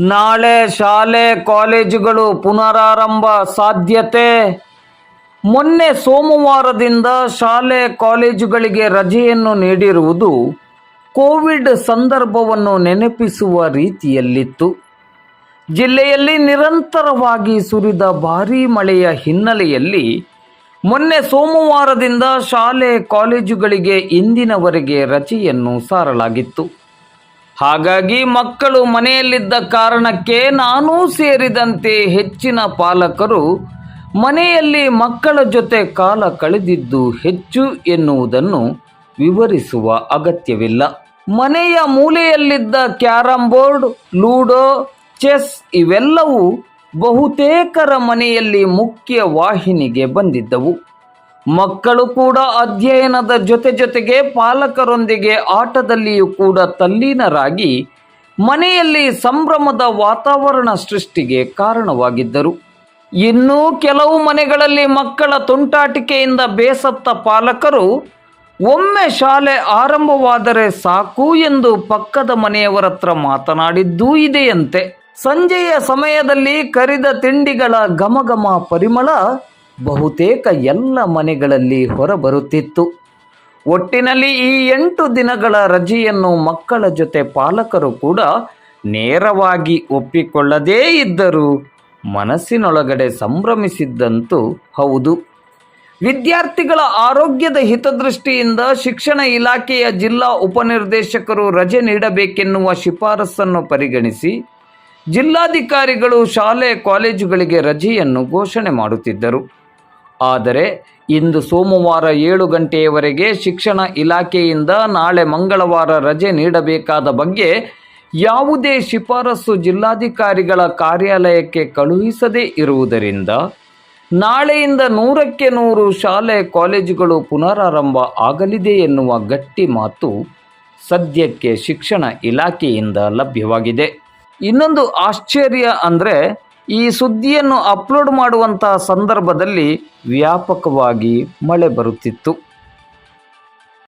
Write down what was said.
ನಾಳೆ ಶಾಲೆ, ಕಾಲೇಜುಗಳು ಪುನರಾರಂಭ ಸಾಧ್ಯತೆ. ಮೊನ್ನೆ ಸೋಮವಾರದಿಂದ ಶಾಲೆ, ಕಾಲೇಜುಗಳಿಗೆ ರಜೆಯನ್ನು ನೀಡಿರುವುದು ಕೋವಿಡ್ ಸಂದರ್ಭವನ್ನು ನೆನಪಿಸುವ ರೀತಿಯಲ್ಲಿತ್ತು. ಜಿಲ್ಲೆಯಲ್ಲಿ ನಿರಂತರವಾಗಿ ಸುರಿದ ಭಾರೀ ಮಳೆಯ ಹಿನ್ನೆಲೆಯಲ್ಲಿ ಮೊನ್ನೆ ಸೋಮವಾರದಿಂದ ಶಾಲೆ, ಕಾಲೇಜುಗಳಿಗೆ ಇಂದಿನವರೆಗೆ ರಜೆಯನ್ನು ಸಾರಲಾಗಿತ್ತು. ಹಾಗಾಗಿ ಮಕ್ಕಳು ಮನೆಯಲ್ಲಿದ್ದ ಕಾರಣಕ್ಕೆ ನಾನೂ ಸೇರಿದಂತೆ ಹೆಚ್ಚಿನ ಪಾಲಕರು ಮನೆಯಲ್ಲಿ ಮಕ್ಕಳ ಜೊತೆ ಕಾಲ ಕಳೆದಿದ್ದು ಹೆಚ್ಚು ಎನ್ನುವುದನ್ನು ವಿವರಿಸುವ ಅಗತ್ಯವಿಲ್ಲ. ಮನೆಯ ಮೂಲೆಯಲ್ಲಿದ್ದ ಕ್ಯಾರಂ ಬೋರ್ಡ್, ಲೂಡೋ, ಚೆಸ್ ಇವೆಲ್ಲವೂ ಬಹುತೇಕರ ಮನೆಯಲ್ಲಿ ಮುಖ್ಯ ವಾಹಿನಿಗೆ ಬಂದಿದ್ದವು. ಮಕ್ಕಳು ಕೂಡ ಅಧ್ಯಯನದ ಜೊತೆ ಜೊತೆಗೆ ಪಾಲಕರೊಂದಿಗೆ ಆಟದಲ್ಲಿಯೂ ಕೂಡ ತಲ್ಲೀನರಾಗಿ ಮನೆಯಲ್ಲಿ ಸಂಭ್ರಮದ ವಾತಾವರಣ ಸೃಷ್ಟಿಗೆ ಕಾರಣವಾಗಿದ್ದರು. ಇನ್ನೂ ಕೆಲವು ಮನೆಗಳಲ್ಲಿ ಮಕ್ಕಳ ತುಂಟಾಟಿಕೆಯಿಂದ ಬೇಸತ್ತ ಪಾಲಕರು, ಒಮ್ಮೆ ಶಾಲೆ ಆರಂಭವಾದರೆ ಸಾಕು ಎಂದು ಪಕ್ಕದ ಮನೆಯವರ ಹತ್ರ ಮಾತನಾಡಿದ್ದೂ ಇದೆಯಂತೆ. ಸಂಜೆಯ ಸಮಯದಲ್ಲಿ ಕರಿದ ತಿಂಡಿಗಳ ಘಮಘಮ ಪರಿಮಳ ಬಹುತೇಕ ಎಲ್ಲ ಮನೆಗಳಲ್ಲಿ ಹೊರಬರುತ್ತಿತ್ತು. ಒಟ್ಟಿನಲ್ಲಿ ಈ ಎಂಟು ದಿನಗಳ ರಜೆಯನ್ನು ಮಕ್ಕಳ ಜೊತೆ ಪಾಲಕರು ಕೂಡ ನೇರವಾಗಿ ಒಪ್ಪಿಕೊಳ್ಳದೇ ಇದ್ದರೂ ಮನಸ್ಸಿನೊಳಗಡೆ ಸಂಭ್ರಮಿಸಿದ್ದಂತೂ ಹೌದು. ವಿದ್ಯಾರ್ಥಿಗಳ ಆರೋಗ್ಯದ ಹಿತದೃಷ್ಟಿಯಿಂದ ಶಿಕ್ಷಣ ಇಲಾಖೆಯ ಜಿಲ್ಲಾ ಉಪನಿರ್ದೇಶಕರು ರಜೆ ನೀಡಬೇಕೆನ್ನುವ ಶಿಫಾರಸನ್ನು ಪರಿಗಣಿಸಿ ಜಿಲ್ಲಾಧಿಕಾರಿಗಳು ಶಾಲೆ, ಕಾಲೇಜುಗಳಿಗೆ ರಜೆಯನ್ನು ಘೋಷಣೆ ಮಾಡುತ್ತಿದ್ದರು. ಆದರೆ ಇಂದು ಸೋಮವಾರ ಏಳು ಗಂಟೆಯವರೆಗೆ ಶಿಕ್ಷಣ ಇಲಾಖೆಯಿಂದ ನಾಳೆ ಮಂಗಳವಾರ ರಜೆ ನೀಡಬೇಕಾದ ಬಗ್ಗೆ ಯಾವುದೇ ಶಿಫಾರಸು ಜಿಲ್ಲಾಧಿಕಾರಿಗಳ ಕಾರ್ಯಾಲಯಕ್ಕೆ ಕಳುಹಿಸದೇ ಇರುವುದರಿಂದ ನಾಳೆಯಿಂದ ನೂರಕ್ಕೆ ನೂರು ಶಾಲೆ, ಕಾಲೇಜುಗಳು ಪುನರಾರಂಭ ಆಗಲಿದೆ ಎನ್ನುವ ಗಟ್ಟಿ ಮಾತು ಸದ್ಯಕ್ಕೆ ಶಿಕ್ಷಣ ಇಲಾಖೆಯಿಂದ ಲಭ್ಯವಾಗಿದೆ. ಇನ್ನೊಂದು ಆಶ್ಚರ್ಯ ಅಂದರೆ ಈ ಸುದ್ದಿಯನ್ನು ಅಪ್ಲೋಡ್ ಮಾಡುವಂತಹ ಸಂದರ್ಭದಲ್ಲಿ ವ್ಯಾಪಕವಾಗಿ ಮಳೆ ಬರುತ್ತಿತ್ತು.